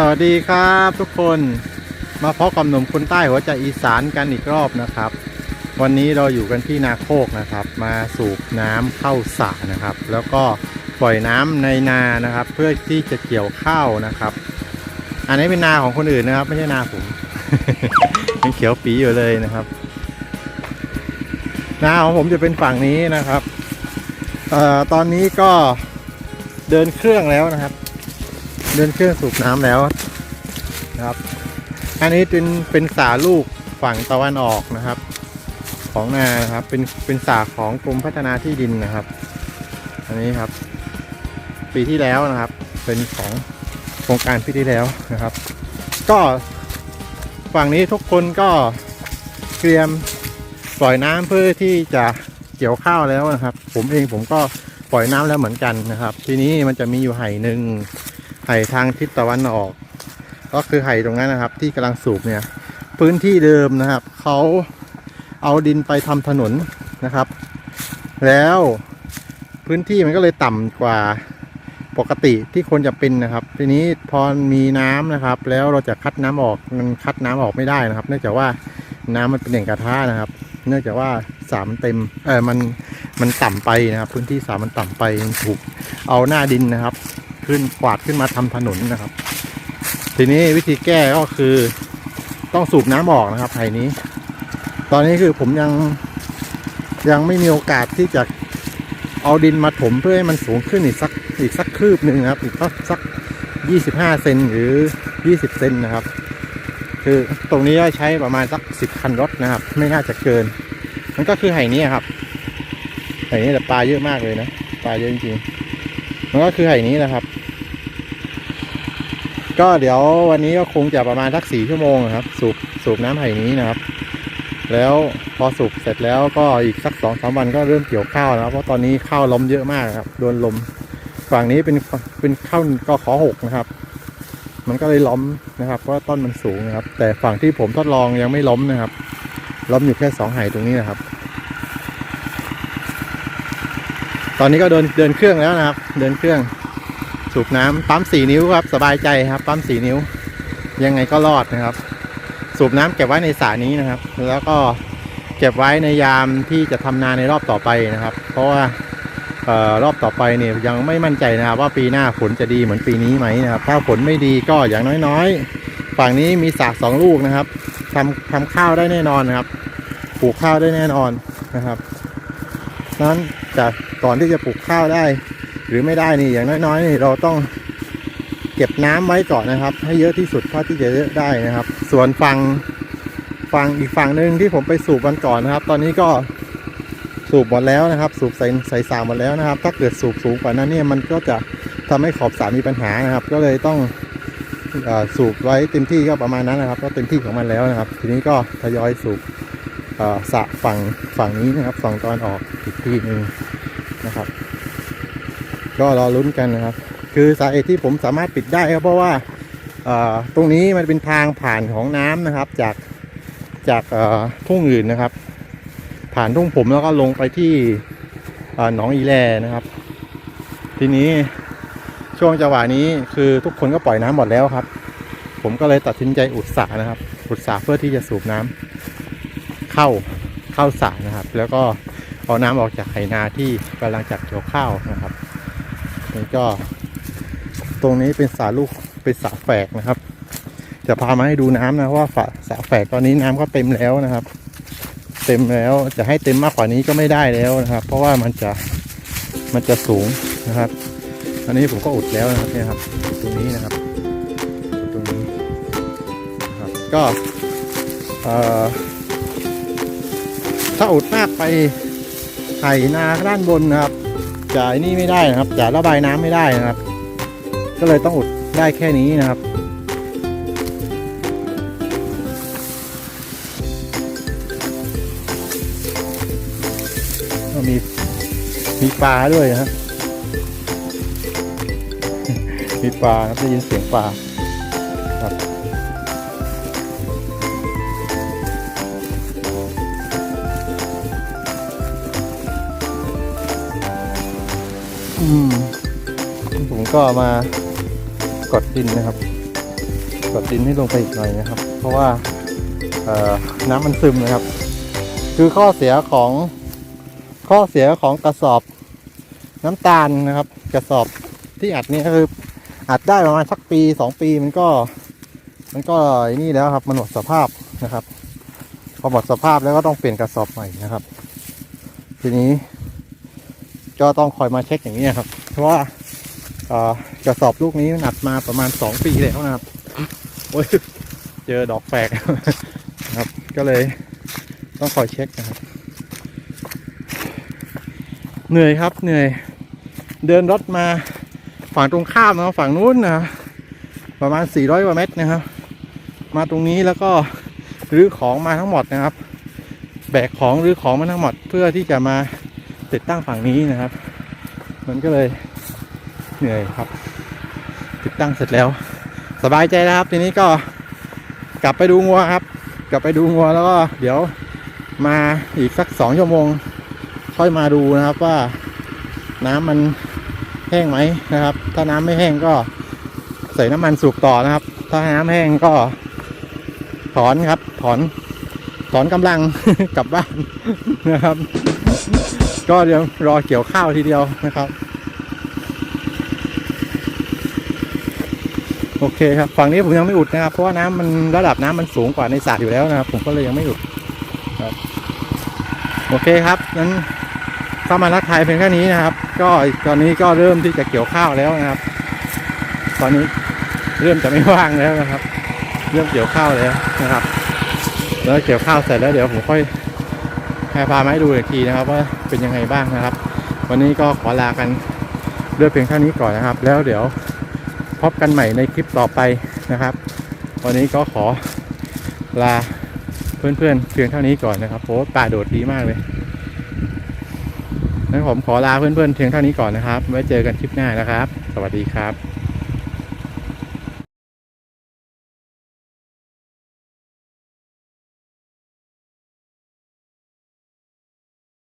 สวัสดีครับทุกคนมาพบกับหนุ่มคนใต้หัวใจอีสานกันอีกรอบนะครับ วันนี้เราอยู่กันที่นาโคกนะครับ มาสูบน้ำเข้าสระนะครับ แล้วก็ปล่อยน้ำในนานะครับ เพื่อที่จะเกี่ยวข้าวนะครับ อันนี้เป็นนาของคนอื่นนะครับ ไม่ใช่นาผมยังเขียวปีอยู่เลยนะครับ นาของผมจะเป็นฝั่งนี้นะครับเอ่อตอนนี้ก็เดินเครื่องแล้วนะครับ เดินเครื่องสูบน้ำแล้วนะครับ อันนี้เป็นเป็นสาลูกฝั่งตะวันออกนะครับ ของนานะครับ เป็นเป็นสาของกรมพัฒนาที่ดินนะครับ อันนี้ครับ ปีที่แล้วนะครับ เป็นของโครงการปีที่แล้วนะครับ ก็ฝั่งนี้ทุกคนก็เตรียมปล่อยน้ำเพื่อที่จะเกี่ยวข้าวแล้วนะครับ ผมเองผมก็ปล่อยน้ำแล้วเหมือนกันนะครับ ทีนี้มันจะมีอยู่ไห่หนึ่ง ไห่ทางทิศตะวันออก ก็คือไห่ตรงนั้นนะครับ ที่กำลังสูบเนี่ย พื้นที่เดิมนะครับเขาเอาดินไปทำถนนนะครับ แล้วพื้นที่มันก็เลยต่ำกว่าปกติที่ควรจะเป็นนะครับ ทีนี้พอมีน้ำนะครับ แล้วเราจะคัดน้ำออกมันคัดน้ำออกไม่ได้นะครับ เนื่องจากว่าน้ำมันเป็นแหล่งกระทะนะครับ เนื่องจากว่าสามันเต็มเออมันมันต่ำไปนะครับ พื้นที่สามันต่ำไปถูกเอาหน้าดินนะครับ ขึ้นกวาดขึ้นมาทำถนนนะครับ ทีนี้วิธีแก้ก็คือต้องสูบน้ำออกนะครับไผ่นี้ ตอนนี้คือผมยังยังไม่มีโอกาสที่จะเอาดินมาถมเพื่อให้มันสูงขึ้นอีกสักอีกสักคืบหนึ่งนะครับ อีกสักสักยี่สิบห้าเซนหรือยี่สิบเซนนะครับ คือตรงนี้ก็ใช้ประมาณสักสิบคันรถนะครับ ไม่น่าจะเกิน มันก็คือไห่นี้ครับไห่นี้แต่ปลาเยอะมากเลยนะปลาเยอะจริงๆมันก็คือไห่นี้นะครับ ก็เดี๋ยววันนี้ก็คงจะประมาณสักสี่ชั่วโมงครับ สูบสูบน้ำไห่นี้นะครับ แล้วพอสูบเสร็จแล้วก็อีกสักสองสามวันก็เริ่มเกี่ยวข้าวนะครับเพราะตอนนี้ข้าวล้มเยอะมากครับโดนลมฝั่งนี้เป็นเป็นข้าวก็ขอหกนะครับ มันก็เลยล้มนะครับเพราะต้นมันสูงนะครับ แต่ฝั่งที่ผมทดลองยังไม่ล้มนะครับ ล้มอยู่แค่สองไห่ตรงนี้นะครับ ตอนนี้ก็เดินเดินเครื่องแล้วนะครับ เดินเครื่อง สูบน้ำปั๊มสี่นิ้วครับสบายใจครับ ปั๊มสี่นิ้ว ยังไงก็รอดนะครับ สูบน้ำเก็บไว้ในสระนี้นะครับ แล้วก็เก็บไว้ในยามที่จะทำนาในรอบต่อไปนะครับ เพราะว่าออรอบต่อไปเนี่ยยังไม่มั่นใจนะครับว่าปีหน้าฝนจะดีเหมือนปีนี้ไหมนะครับ ถ้าฝนไม่ดีก็อย่างน้อยๆ ฝั่งนี้มีสระสองลูกนะครับทำทำข้าวได้แน่นอนนะครับปลูกข้าวได้แน่นอนนะครับนั้นจากก่อนที่จะปลูกข้าวได้ หรือไม่ได้นี่อย่างน้อยๆนี่เราต้องเก็บน้ำไว้ก่อนนะครับ ให้เยอะที่สุดเท่าที่จะเยอะได้นะครับ ส่วนฝั่งฝั่งอีกฝั่งหนึ่งที่ผมไปสูบวันก่อนนะครับ ตอนนี้ก็สูบหมดแล้วนะครับ สูบใส่ใส่สาหมดแล้วนะครับ ถ้าเกิดสูบสูงกว่านั้นเนี่ยมันก็จะทำให้ขอบสระมีปัญหานะครับ ก็เลยต้องอสูบไว้เต็มที่ก็ประมาณนั้นนะครับ ก็เต็มที่ของมันแล้วนะครับ ทีนี้ก็ทยอยสูบสะฝั่งฝั่งนี้นะครับฝั่งตอนออกอีกทีหนึ่งนะครับ ก็รอลุ้นกันนะครับ คือสาเหตุที่ผมสามารถปิดได้ก็เพราะว่าตรงนี้มันเป็นทางผ่านของน้ำนะครับ จากจากทุ่งอื่นนะครับ ผ่านทุ่งผมแล้วก็ลงไปที่เอ่อหนองอีแลนะครับ ทีนี้ช่วงจังหวะนี้คือทุกคนก็ปล่อยน้ำหมดแล้วครับ ผมก็เลยตัดสินใจอุดสระนะครับ อุดสระเพื่อที่จะสูบน้ำเข้าเข้าสระนะครับ แล้วก็เอาน้ำออกจากไหนาที่กำลังจัดเกี่ยวข้าวนะครับ นี่ก็ ตรงนี้เป็นสาลูกเป็นสาแฝกนะครับ จะพามาให้ดูน้ำนะว่าฝาสาแฝกตอนนี้น้ำก็เต็มแล้วนะครับ เต็มแล้วจะให้เต็มมากกว่านี้ก็ไม่ได้แล้วนะครับ เพราะว่ามันจะมันจะสูงนะครับอันนี้ผมก็อุดแล้วนะครับเนี่ยครับ ตรงนี้นะครับ ตรงนี้นะครับก็ถ้าอุดมากไปไถนาด้านบนนะครับ จะไอ้นี่ไม่ได้นะครับจะระบายน้ำไม่ได้นะครับ ก็เลยต้องอุดได้แค่นี้นะครับมีมีปลาด้วยนะครับมีปลาครับได้ยินเสียงปลา ก็มากดดินนะครับ กดดินให้ลงไปอีกหน่อยนะครับ เพราะว่าน้ำมันซึมนะครับ คือข้อเสียของข้อเสียของกระสอบน้ำตาลนะครับ กระสอบที่อัดนี่ก็คืออัดได้ประมาณสักปีสองปีมันก็ มันก็นี่แล้วครับมันหมดสภาพนะครับ พอหมดสภาพแล้วก็ต้องเปลี่ยนกระสอบใหม่นะครับ ทีนี้ก็ต้องคอยมาเช็คอย่างนี้ครับ เพราะว่า กระสอบลูกนี้มันอัดมาประมาณสองปีแล้วนะครับโอ้ยเจอดอกแฝกนะครับ ก็เลยต้องคอยเช็คนะครับ เหนื่อยครับเหนื่อย เดินรถมาฝั่งตรงข้ามนะฝั่งนู้นนะประมาณ 400กว่าเมตรนะครับ มาตรงนี้แล้วก็รื้อของมาทั้งหมดนะครับ แบกของรื้อของมาทั้งหมดเพื่อที่จะมาติดตั้งฝั่งนี้นะครับ มันก็เลย เหนื่อยครับ ติดตั้งเสร็จแล้ว สบายใจแล้วครับทีนี้ก็กลับไปดูงัวครับ กลับไปดูงัวแล้วก็เดี๋ยวมาอีกสักสองชั่วโมง ค่อยมาดูนะครับว่าน้ำมันแห้งไหมนะครับ ถ้าน้ำไม่แห้งก็ใส่น้ำมันสูบต่อนะครับ ถ้าน้ำแห้งก็ถอนครับ ถอนถอนกำลังกลับบ้านนะครับ ก็เดี๋ยวรอเกี่ยวข้าวทีเดียวนะครับ อเคครับฝั่งนี้ผมยังไม่อุดนะครับ เพราะว่าน้ำมันระดับน้ำมันสูงกว่าในสระอยู่แล้วนะครับ ผมก็เลยยังไม่อุดครับโอเคครับงั้นเข้ามาทักทายเพียงแค่นี้นะครับ ก็ตอนนี้ก็เริ่มที่จะเกี่ยวข้าวแล้วนะครับ ตอนนี้เริ่มจะไม่ว่างแล้วนะครับ เริ่มเกี่ยวข้าวแล้วนะครับ แล้วเกี่ยวข้าวเสร็จแล้วเดี๋ยวผมค่อยแพร่พามาให้ดูอีกทีนะครับ ว่าเป็นยังไงบ้างนะครับ วันนี้ก็ขอลากันด้วยเพียงเท่านี้ก่อนนะครับ แล้วเดี๋ยว พบกันใหม่ในคลิปต่อไปนะครับ วันนี้ก็ขอลาเพื่อนๆเพียงเท่านี้ก่อนนะครับโอ้ป่าโดดดีมากเลยงั้นผมขอลาเพื่อนๆเพียงเท่านี้ก่อนนะครับ ไว้เจอกันคลิปหน้านะครับ สวัสดีครับ